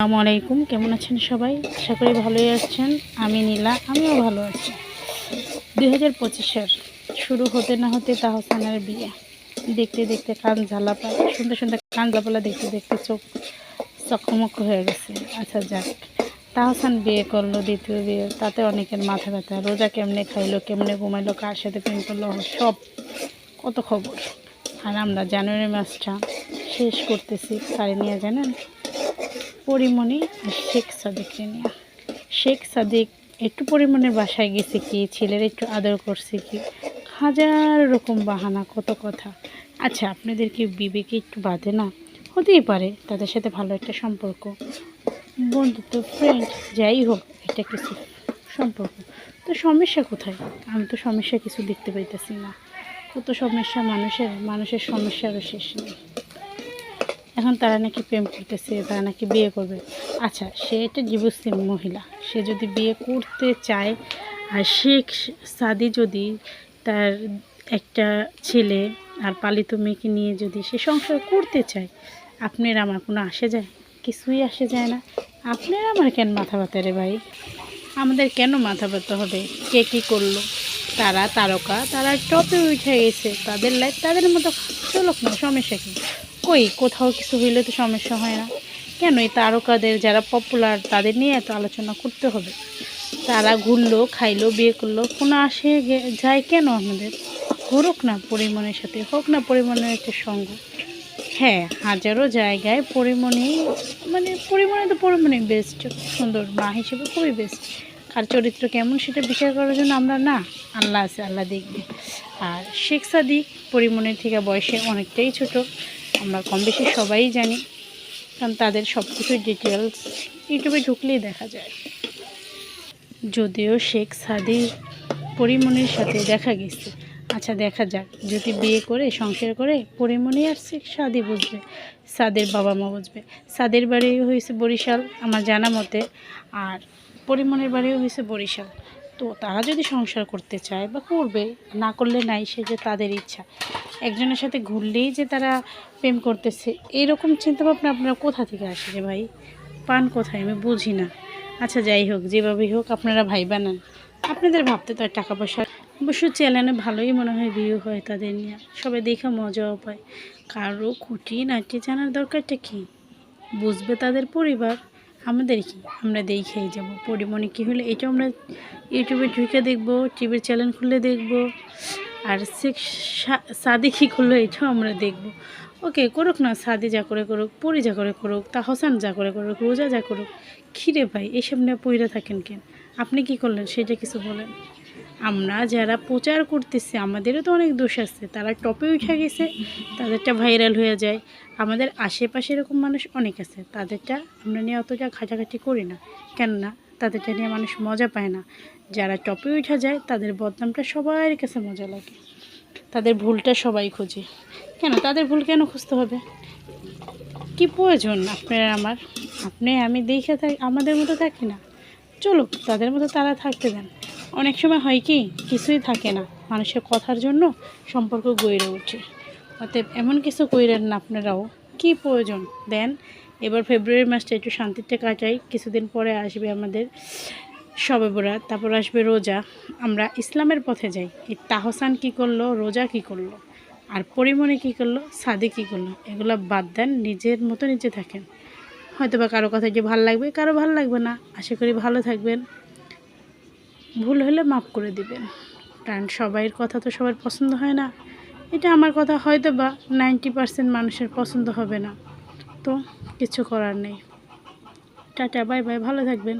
আসসালামু আলাইকুম, কেমন আছেন সবাই? আশা করি ভালোই আছেন। আমি নীলা, আমিও ভালো আছি। দুই হাজার পঁচিশের শুরু হতে না হতে তাহসানের বিয়ে। দেখতে দেখতে কান ঝালাপা সুন্দর সুন্দর কান ঝালাপালা দেখতে দেখতে চোখ চকমক হয়ে গেছে। আচ্ছা যাক। তাহসান বিয়ে করল, দ্বিতীয় বিয়ে। তাতে অনেকের মাথা ব্যথা। রোজা কেমনে খাইলো, কেমনে ঘুমাইলো, কার সাথে প্রেম করল, সব কত খবর। আর আমরা জানুয়ারি মাসটা শেষ করতেছি, কারে নিয়ে জানেন? পরিমণি আর শেখ সাদিককে নিয়ে শেখ সাদিক একটু পরিমাণের বাসায় গেছে কি, ছেলের একটু আদর করছে কি? হাজার রকম বাহানা, কত কথা। আচ্ছা আপনাদের কি বিবেকে একটু বাঁধে না? হতেই পারে, তাদের সাথে ভালো একটা সম্পর্ক। বন্ধুত্ব ফ্রেন্ড যাই হোক, এটা কিছু সম্পর্ক। তো সমস্যা কোথায়? আমি তো সমস্যা কিছু দেখতে পাইতেছি না। কত সমস্যা মানুষের মানুষের সমস্যারও শেষ নেই। এখন তারা নাকি প্রেম করতেছে, তারা নাকি বিয়ে করবে। আচ্ছা সে একটা জীবশ্রী মহিলা, সে যদি বিয়ে করতে চায়, আর শেখ সাদি যদি তার একটা ছেলে আর পালিত মেয়েকে নিয়ে যদি সে সংসার করতে চায়, আপনার আমার কোনো আসে যায়? কিছুই আসে যায় না। আপনার আমার কেন মাথা ব্যথা রে ভাই? আমাদের কেন মাথা ব্যথা হবে? কে কী করল? তারা তারকা, তারা টপে উঠে গেছে। তাদের লাইফ তাদের মতো চলুক না, সমস্যা কী? কই? কোথাও কিছু হইলে তো সমস্যা হয় না। কেন? এই তারকাদের যারা পপুলার তাদের নিয়ে এত আলোচনা করতে হবে। তারা ঘুরলো, খাইলো, বিয়ে করল, কোনো আসে যায় কেন আমাদের? ঘুরুক না পরিমণের সাথে, হোক না পরিমণের একটা সঙ্গ। হ্যাঁ হাজারো জায়গায় পরিমণি মানে পরিমণি তো পরিমণি বেস্ট সুন্দর মা হিসেবে খুবই বেস্ট আর চরিত্র কেমন সেটা বিচার করার জন্য আমরা না, আল্লাহ আছে, আল্লাহ দেখবে। আর শেখ সাদিক পরিমণির থেকে বয়সে অনেকটাই ছোট। আমরা কম বেশি সবাই জানি, কারণ তাদের সব কিছুর ডিটেলস ইউটিউবে ঢুকলেই দেখা যায়। যদিও শেখ সাদি পরিমণির সাথে দেখা গেছে। আচ্ছা দেখা যাক। যদি বিয়ে করে, সংসার করে পরিমণি আর শেখ সাদি বুঝবে, সাদের বাবা মা বুঝবে। সাদের বাড়ি হয়েছে বরিশাল, আমার জানা মতে, আর পরিমণির বাড়িও হয়েছে বরিশাল। তো তারা যদি সংসার করতে চায় বা করবে, না করলে নাই, সে যে তাদের ইচ্ছা। একজনের সাথে ঘুরলেই যে তারা প্রেম করতেছে এইরকম চিন্তাভাবনা আপনারা কোথা থেকে আসে যে ভাই? পান কোথায়? আমি বুঝি না। আচ্ছা যাই হোক যেভাবেই হোক, আপনারা ভাই বানান। আপনাদের ভাবতে তো টাকা পয়সা অবশ্য চ্যানেলে ভালোই মনে হয় ভিউ হয় তাদের নিয়ে। সবাই দেখে মজাও পায়। কারও খুঁটি নাটি জানার দরকারটা কী? বুঝবে তাদের পরিবার। আমাদের কি আমরা দেই দেখেই যাব। পরিমণি কী হলে এটা আমরা ইউটিউবে ঢুকে দেখব, টিভির চ্যানেল খুলে দেখব, আর শেখ সাদি কী করল এটাও আমরা দেখব। ওকে, করুক না সাদি যা করে করুক, পরি যা করে করুক, তা হোসেন যা করে করুক, রোজা যা করুক খিরে ভাই, এসব নিয়ে পইরা থাকেন কেন? আপনি কি করলেন সেটা কিছু বলেন। আমরা যারা প্রচার করতেছি, আমাদেরও তো অনেক দোষ আছে, তারা টপে উঠে গেছে, তাদেরটা ভাইরাল হয়ে যায়। আমাদের আশেপাশে এরকম মানুষ অনেক আছে। তাদেরটা আমরা নিয়ে অতটা ঘাটাঘাটি করি না। কেননা তাদেরটা নিয়ে মানুষ মজা পায় না। যারা টপে উঠে যায়, তাদের বদনামটা সবার কাছে মজা লাগে। তাদের ভুলটা সবাই খোঁজে। কেন? তাদের ভুল কেন খুঁজতে হবে? কি প্রয়োজন আপনার আমার? আপনি, আমি দেখে থাকি, আমাদের মতো থাকি না। চলুক, তাদের মতো তারা থাকতে দেন। অনেক সময় হয় কি, কিছুই থাকে না। মানুষের কথার জন্য সম্পর্ক গড়ে ওঠে। অতএব এমন কিছু কইরেন না আপনারাও। কি প্রয়োজন? দেন, এবার ফেব্রুয়ারি মাসটা একটু শান্তিতে কাটাই, কিছুদিন পরে আসবে আমাদের সবে বরাত তারপর আসবে রোজা। আমরা ইসলামের পথে যাই। এই তাহসান কি করল, রোজা কি করল, আর পরিমণি কি করল, সাদি কি করল, এগুলো বাদ দেন, নিজের মতো নিজে থাকেন। হয়তো বা কারও কথা যে ভালো লাগবে, কারও ভালো লাগবে না। আশা করি ভালো থাকবেন। ভুল হলে মাফ করে দিবেন। কারণ সবাইয়ের কথা তো সবার পছন্দ হয় না। এটা আমার কথা হয়তো বা নাইনটি পারসেন্ট মানুষের পছন্দ হবে না। তো কিছু করার নেই। টাটা, বাই বাই, ভালো থাকবেন।